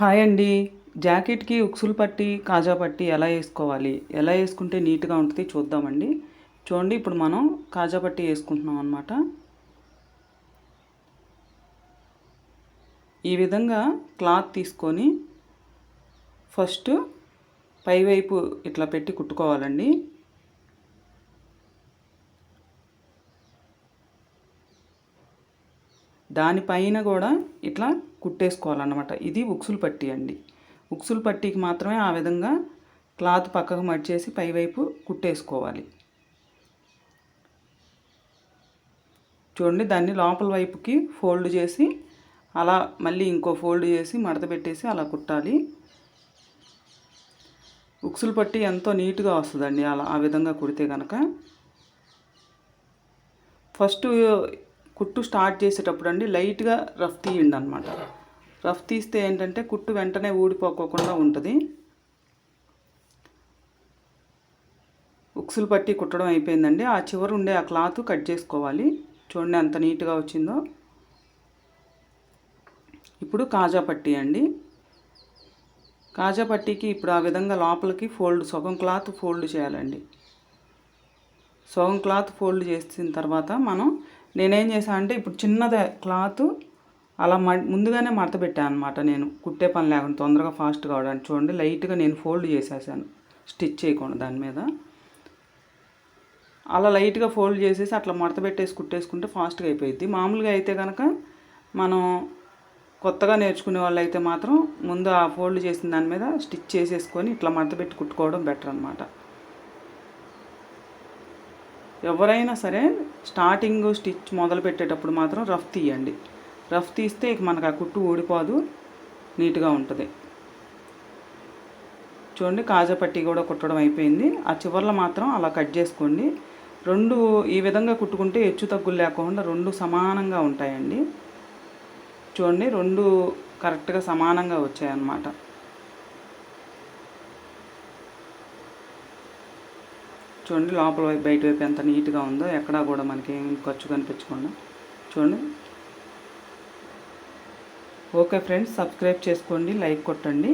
Hi అండి. జాకెట్కి ఉక్సులు పట్టి కాజా పట్టి ఎలా వేసుకోవాలి? ఎలా వేసుకుంటే నీట్గా ఉంటుంది చూద్దామండి. చూడండి ఇప్పుడు మనం కాజా పట్టి వేసుకుంటున్నాం అనమాట ఈ విధంగా క్లాత్ తీసుకొని ఫస్ట్ పైవైపు ఇట్లా పెట్టి కుట్టుకోవాలండి. దానిపైన కూడా ఇట్లా కుట్టేసుకోవాలన్నమాట. ఇది ఉక్సులు పట్టి అండి. ఉక్సులు పట్టీకి మాత్రమే ఆ విధంగా క్లాత్ పక్కకు మడిచేసి పైవైపు కుట్టేసుకోవాలి. చూడండి దాన్ని లోపల వైపుకి ఫోల్డ్ చేసి అలా మళ్ళీ ఇంకో ఫోల్డ్ చేసి మడత పెట్టేసి అలా కుట్టాలి. ఉక్సులు పట్టి ఎంతో నీట్గా వస్తుందండి అలా ఆ విధంగా కుడితే కనుక ఫస్ట్ కుట్టు స్టార్ట్ చేసేటప్పుడు అండి లైట్గా రఫ్ తీయండి అనమాట రఫ్ తీస్తే ఏంటంటే కుట్టు వెంటనే ఊడిపోకోకుండా ఉంటుంది. ఉక్సులు పట్టి కుట్టడం అయిపోయిందండి. ఆ చివరి ఉండే ఆ క్లాత్ కట్ చేసుకోవాలి. చూడండి ఎంత నీట్గా వచ్చిందో. ఇప్పుడు కాజా పట్టి అండి. కాజా పట్టీకి ఇప్పుడు ఆ విధంగా లోపలికి ఫోల్డ్ సగం క్లాత్ ఫోల్డ్ చేయాలండి. సగం క్లాత్ ఫోల్డ్ చేసిన తర్వాత మనం నేనేం చేశాను అంటే ఇప్పుడు చిన్నదే క్లాత్ అలా మ ముందుగానే మడత పెట్టాను అనమాట నేను. కుట్టే పని లేకుండా తొందరగా ఫాస్ట్ కావడానికి. చూడండి లైట్గా నేను ఫోల్డ్ చేసేసాను. స్టిచ్ చేయకుండా దాని మీద. అలా లైట్గా ఫోల్డ్ చేసేసి అట్లా మడత పెట్టేసి కుట్టేసుకుంటే ఫాస్ట్గా అయిపోయింది మామూలుగా అయితే కనుక మనం కొత్తగా నేర్చుకునే వాళ్ళు అయితే మాత్రం ముందు ఆ ఫోల్డ్ చేసిన దాని మీద స్టిచ్ చేసేసుకొని ఇట్లా మడత పెట్టి కుట్టుకోవడం బెటర్ అనమాట ఎవరైనా సరే స్టార్టింగ్ స్టిచ్ మొదలు పెట్టేటప్పుడు మాత్రం రఫ్ తీయండి. రఫ్ తీస్తే ఇక మనకు ఆ కుట్టు ఊడిపోదు నీట్గా ఉంటుంది. చూడండి కాజా పట్టి కూడా కుట్టడం అయిపోయింది. ఆ చివర్లో మాత్రం అలా కట్ చేసుకోండి. రెండు ఈ విధంగా కుట్టుకుంటే హెచ్చు తగ్గులు లేకుండా రెండు సమానంగా ఉంటాయండి. చూడండి రెండు కరెక్ట్గా సమానంగా వచ్చాయన్నమాట. చూడండి లోపల వైపు బయట వైపు ఎంత నీట్గా ఉందో ఎక్కడా కూడా మనకి ఏం ఖర్చు కనిపించకుండా చూడండి. ఓకే ఫ్రెండ్స్ సబ్స్క్రైబ్ చేసుకోండి లైక్ కొట్టండి.